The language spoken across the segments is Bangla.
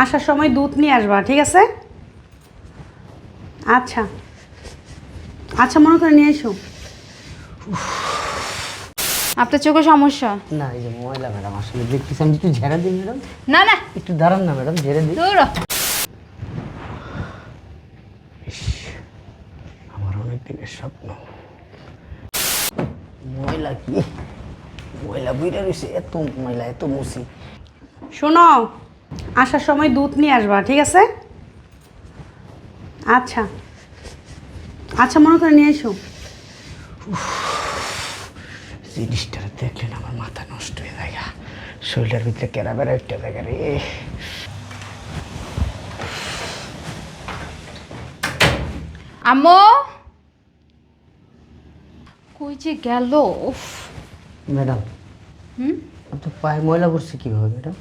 আসার সময় দুধ নিয়ে আসবা ঠিক আছে? আচ্ছা। আচ্ছা মনে করে নিয়ে এসো। আপনার চোখে সমস্যা? না এই যে ময়লা ম্যাডাম আসলে দেখতেছি আমি একটু ঝেড়ে দিই ম্যাডাম। না না। একটু দাঁড়ান না ম্যাডাম ঝেড়ে দিই। দূর আমার অনেক দিনের স্বপ্ন। ময়লা কি? ময়লা বুইরা রয়েছে এত ময়লা এত মুসি। শোনো আসার সময় দুধ নিয়ে আসবা ঠিক আছে? আচ্ছা। আচ্ছা মনে করে নিয়ে এসো। জিনিসটা দেখলেন আমার মাথা নষ্ট হয়ে যায়। শরীরের ভিতরে কেনা বেড়া একটা জায়গা রে। আম্মু! কই যে গেল? উফ। ম্যাডাম হুম? আপনার পায়ে ময়লা করছে কীভাবে ম্যাডাম?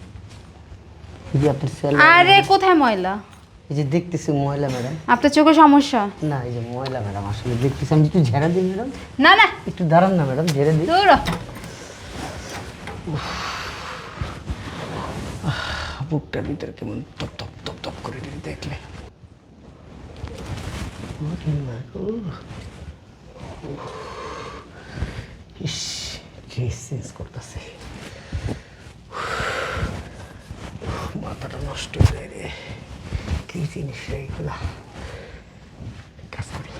যে আপনার সেল আরে কোথায় ময়লা? এই যে দেখতেছি ময়লা ম্যাডাম আপনার চোখে সমস্যা? না এই যে ময়লা ম্যাডাম আসলে দেখতেছি। আমি একটু ঝেড়ে দিই ম্যাডাম না না। একটু দাঁড়ান না ম্যাডাম ঝেড়ে দিই। দূর বুকটার ভিতরে কেমন তপ তপ তপ তপ করে দিল দেখলে। ইস ড্রেস চেঞ্জ করতেছে। মাথাটা নষ্ট হয়ে রে। কি জিনিস রে এগুলা? কাজ করি,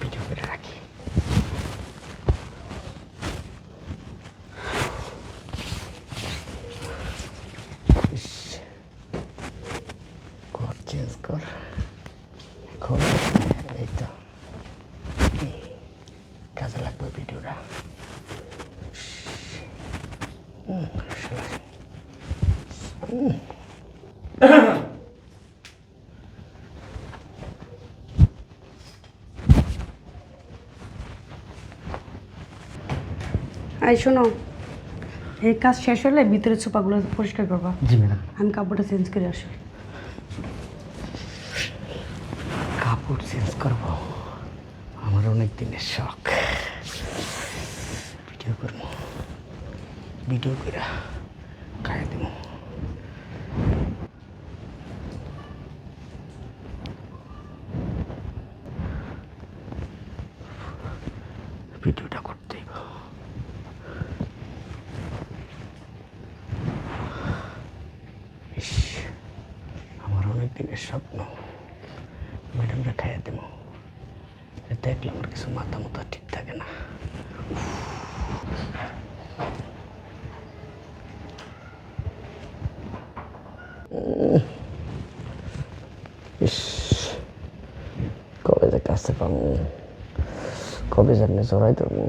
ভিডিও করে রাখি। চেঞ্জ কর। এখন এই কাজে লাগবে ভিডিওটা। এই শোনো। এই কাজ শেষ হলে ভিতরে চোপাগুলো পরিষ্কার করবা। জি ম্যাডাম। আমি কাপড়টা চেঞ্জ করে আসি। কাপড় চেঞ্জ করব। আমার অনেক দিনের শখ। ভিডিও করব। ভিডিও করে খাই দেব ভিডিওটা করতেই ইস আমার অনেক দিনের স্বপ্ন। ম্যাডামরা খাইয়ে দেবো। দেখলাম ওর কিছু মাথা মতো ঠিক থাকে না। কবে যে কাছে পাবো? কবে জানি জড়াই দেবো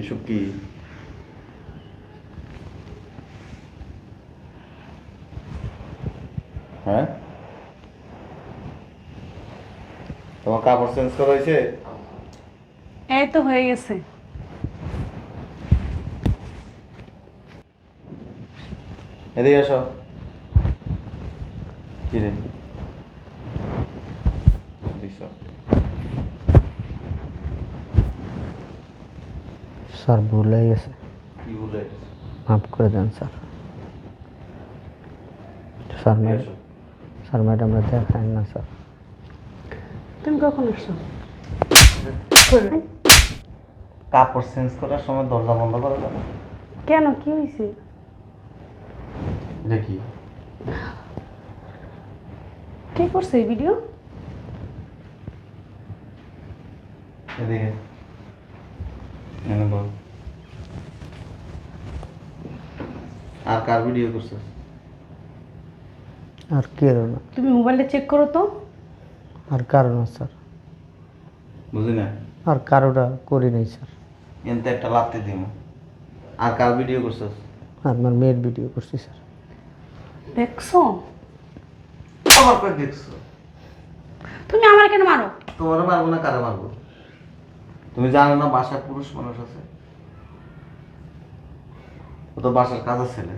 এসব কি হ্যাঁ? তোমার কাপড় চেঞ্জ করা হয়েছে? এই তো হয়ে গেছে। এদিকে আসো। কি রে? স্যার ভুল হয়ে গেছে। মাফ করে দেন স্যার। স্যার। স্যার ম্যাডামরা দেখায় না স্যার। তুমি কখন আসছো? কাপড় চেঞ্জ করার সময় দরজা বন্ধ করা যাবে? কেন? কি হয়েছে? দেখি কে? করছে এই ভিডিও এদিকে। এনে বল। আর কার ভিডিও করছিস আর কেউ না তুমি মোবাইলটা চেক করো তো। আর কারও না স্যার। বুঝি না? আর কারোটা করি নাই স্যার। এনতে একটা লাত্তি দিব আর কার ভিডিও করছিস? আর আমার মেয়ের ভিডিও করছি স্যার। দেখছ? আমার কই দেখছ? তুমি আমার কেন মারো? তোমার মারবো না কারে মারবো? তুমি জানো না বাসায় পুরুষ মানুষ আছে? ও তো বাসার কাজের ছেলে।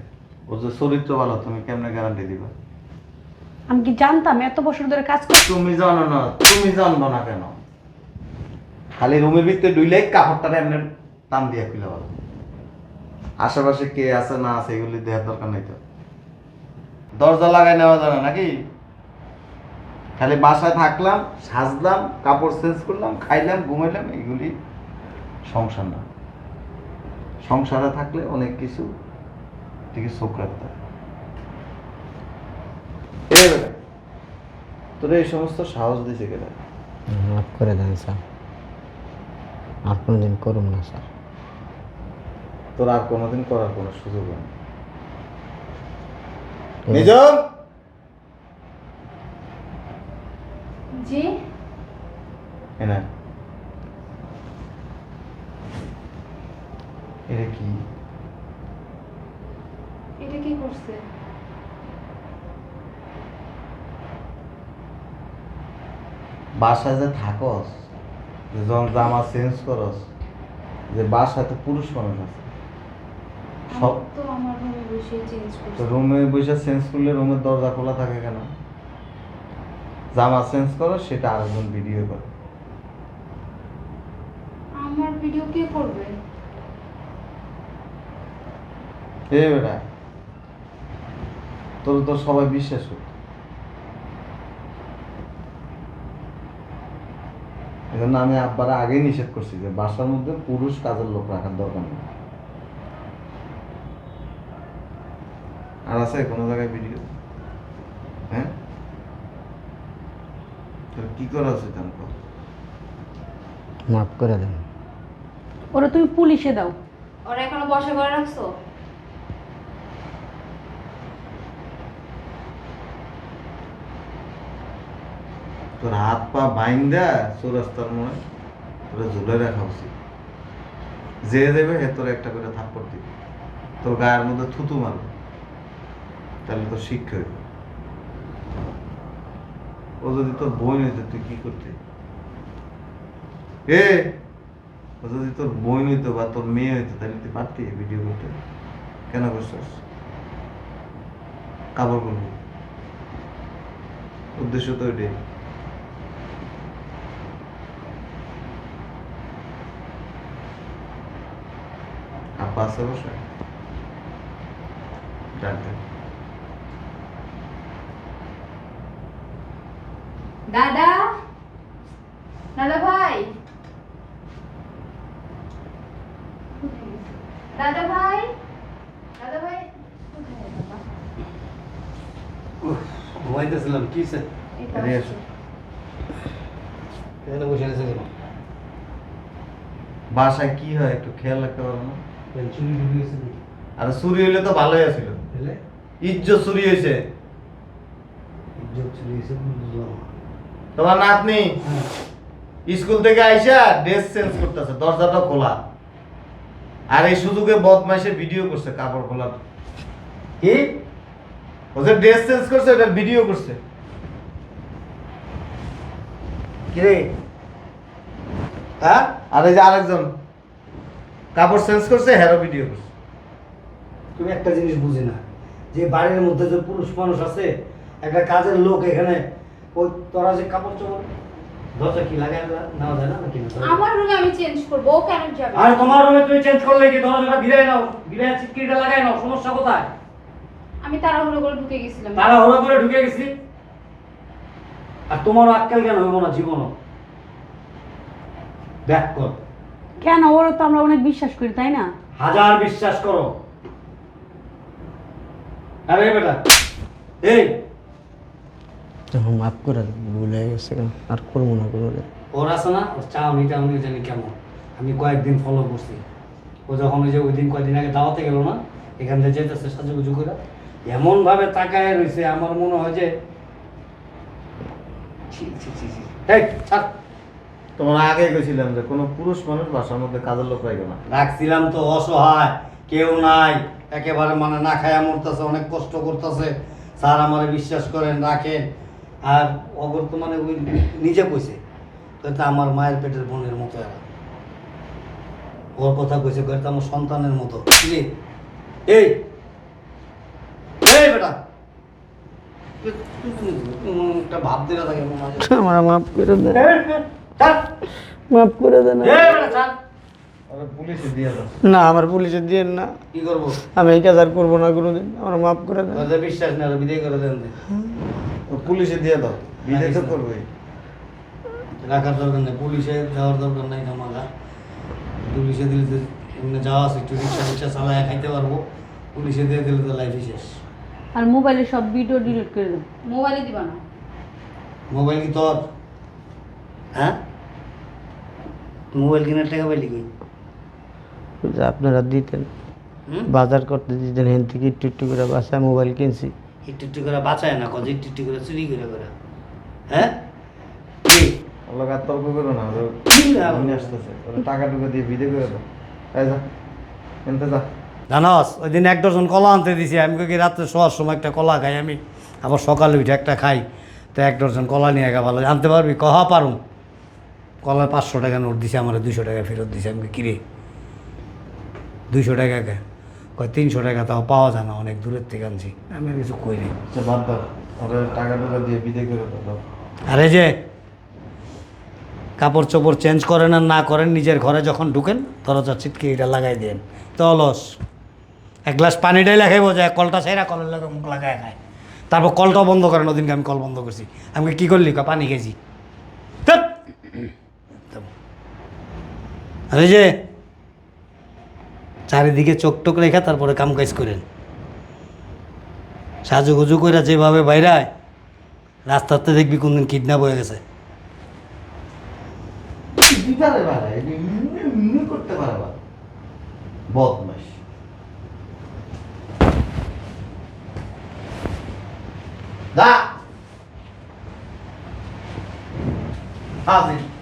ওর যে চরিত্র ভালো তুমি কেমনে গ্যারান্টি দিবা? আমি কি জানতাম? এত বছর ধরে কাজ করি তুমি জানো না, তুমি জানব না কেন? খালি রুমের ভিতরে ডুইলে কাপড়টা এমনি টান দিয়ে খুলে বলো আশেপাশে কে আছে, না আছে, এগুলি দেওয়ার দরকার নেই তো। দরজা লাগাই নেওয়া যাবে নাকি? খালি বাসায় থাকলাম, সাজলাম, কাপড় চেঞ্জ করলাম, খাইলাম, ঘুমাইলাম, এগুলি সংসার না। সংসারে থাকলে অনেক কিছু, দিকে চোখ রাখতে হয়। এই বেটা, তোর এই সমস্ত সাহস দিছে কেনা মাফ করে দেন স্যার। আর কোনোদিন করুন না স্যার। তোর আর কোনোদিন করার কোনো সুযোগ নেই। নিজম জি? এনা এটা কি এটা কি করছে বাসায় যে থাকস যে যখন জামা চেঞ্জ করস যে বাসায় তো পুরুষ মানুষ আছে। সব তো রুমে বসে চেঞ্জ করলে রুমের দরজা খোলা থাকে কেন? জামা চেঞ্জ করো সেটা আরেকজন ভিডিও করে। আমার ভিডিও কে করবে? এ বেটা তোর তো সবাই বিশ্বাস করে এজন্য আমি আব্বারা আগেই নিষেধ করছি যে বাসার মধ্যে পুরুষ কাজের লোক রাখার দরকার নেই। আর আছে কোনো জায়গায় ভিডিও হ্যাঁ? তোর কি করা উচিত আমি মাফ করে দেন। ওরা তুমি পুলিশে দাও। ওরা এখনও বসা করে রাখছো? তোর হাত পা বাইন্দা চৌরাস্তার মনে তোরা ঝুলে রাখা উচিত। যে দেবে হে তোর একটা করে থাপ্পড় দিবে। তোর গায়ের মধ্যে থুতু মারবে তাহলে তোর শিক্ষা হইবে। ও যদি তোর বই নিত তুই কি করতে? এ, ও যদি তোর বই নিত বা তোর মেয়ে হইতো, তাহলে তুই পারতি ভিডিও করতে। কেন করছিস? কাপড় উদ্দেশ্য তো এটাই। আব্বা আছে বসে ডাকতে দাদা? দাদা ভাই? দাদা ভাই? দাদা ভাই? ঘুমাইতেছিলাম কি স্যার এই তো এদিকে আসছে। এসো। এখানে বসে আছে বাসায় কি হয় একটু খেয়াল রাখতে পারো না? আর চুরি হইলে তো ভালোই আছিল। ইজ্জত চুরি হয়েছে তোমার নাতনি? স্কুল থেকে আইসা ড্রেস চেঞ্জ করতেছে দরজাটা খোলা। আর এই সুযোগে বদমাইশে ভিডিও করছে কাপড় খোলা কি? ও যে ড্রেস চেঞ্জ করছে ওটা ভিডিও করছে। কিরে? হ্যাঁ? আর এই যে আরেকজন। কাপড় চেঞ্জ করছে হ্যারো ভিডিও করছে। তুমি একটা জিনিস বুঝি না যে বাড়ির মধ্যে যে পুরুষ মানুষ আছে একটা কাজের লোক এখানে ওই তোরা যে কাপড় চোপড় দরজা কি লাগাই নেওয়া যায় না নাকি আমার রুমে আমি চেঞ্জ করব ও কেন যাবে? আরে তোমার রুমে তুমি চেঞ্জ করলে কি দরজাটা ভিড়াই নাও ভিড়াই চিটকিটা লাগাই নাও সমস্যা কোথায়? আমি তাড়াহুড়ো করে ঢুকে গেছিলাম। তারা হলো করে ঢুকে গেছি। আর তোমারও আক্কেল কেন হইব না জীবনও? ব্যাক কর। কেন? ওরা তো আমরা অনেক বিশ্বাস করি তাই না? হাজার বিশ্বাস করো। আরে বেটা এই। তখন মাফ করে ভুল হয়ে গেছে আর করব না দিন। ওর আছে না? ওর চাউনি টাউনি জানি কেমন। আমি কয়েকদিন ফলো করছি। ও যখন ওই যে ওই দিন কয়েকদিন আগে দাওয়াতে গেল না এখান থেকে যেতেছে সাজুগুজু করে। এমন ভাবে তাকায় রয়েছে আমার মনে হয় যে ছি, ছি, ছি, ছি। তোমার আগে গেছিলাম যে কোনো পুরুষ মানুষ বাসার মধ্যে কাজের লোক রাখবে না রাখছিলাম তো অসহায় কেউ নাই একেবারে মানে না খায়া মরতেছে অনেক কষ্ট করতেছে স্যার আমারে বিশ্বাস করেন রাখেন আর অগর তো মানে ওই নিজে কইছে তো এটা আমার মায়ের পেটের বোনের মতো এরা ওর কথা কইছে কইতে আমার সন্তানের মতো এই এই বেটা একটা ভাব দিলে থাকে মনে হয় আমার মাফ করে দেন। না আমার পুলিশে দিয়ে না। কি করব? আমি এই কাজ আর করব না কোনোদিন। আমার মাফ করে দেন। তোদের বিশ্বাস না বিদায় করে দেন দে। পুলিশে দিয়ে দাও। বিদেশ তো করবে। রাখার দরকার নেই পুলিশে যাওয়ার দরকার নাই আমাকে পুলিশে দিলে তো এমনি যাওয়া আছে একটু রিক্সা রিক্সা চালায় খাইতে পারব। পুলিশে দিয়ে দিলে তো লাইফই শেষ। আর মোবাইলে সব ভিডিও ডিলিট করে দেবো মোবাইলে দিবা না। মোবাইল কি তোর। হ্যাঁ? মোবাইল কেনার টাকা পাইলি কই? যে আপনারা দিতেন। বাজার করতে দিতেন হেন থেকে একটু একটু করে বাসায় মোবাইল কিনছি। একটু একটু করে বাঁচায় না কত একটু একটু করে চুরি করে করে হ্যাঁ? ওরা তর্ক করো না কি আসতেছে। ওরা টাকা টুকা দিয়ে বিদে করে দাও এই যা এনতে যা। জানস ওই দিন এক ডজন কলা আনতে দিছি আমি কি রাত্রে শোয়ার সময় একটা কলা খাই আমি? আবার সকালে উঠে একটা খাই। তো এক ডজন কলা নিয়ে গা ভালো আনতে পারবি? কহা পারুম? কলায় পাঁচশো টাকা নোট দিছে আমার দুশো টাকা ফেরত দিছে। আমি কিরে? দুইশো টাকা কে? কয় তিনশো টাকা তাও পাওয়া যায় না অনেক দূরের থেকে আনছি। আমি কিছু কই নি আচ্ছা টাকা দিয়ে করে আরে যে কাপড় চোপড় চেঞ্জ করেন আর না করেন নিজের ঘরে যখন ঢুকেন দরজা চিটকে এটা লাগাই দেন। তো অলস। এক গ্লাস পানি ডাইলে খাইব যায় কলটা ছাইরা কলের লাগে মুখ লাগায় খায়। তারপর কলটাও বন্ধ করেন ওদিনকে আমি কল বন্ধ করছি। আমি কি করলি? কা পানি খেয়েছি। আরে যে, চারিদিকে চোখ টোক রেখা, তারপরে কাম কাজ করেন। সাজুগুজু করে যেভাবে বাইরায় রাস্তাতে দেখবি কোনদিন কিডন্যাপ হয়ে গেছে। যা হাজির।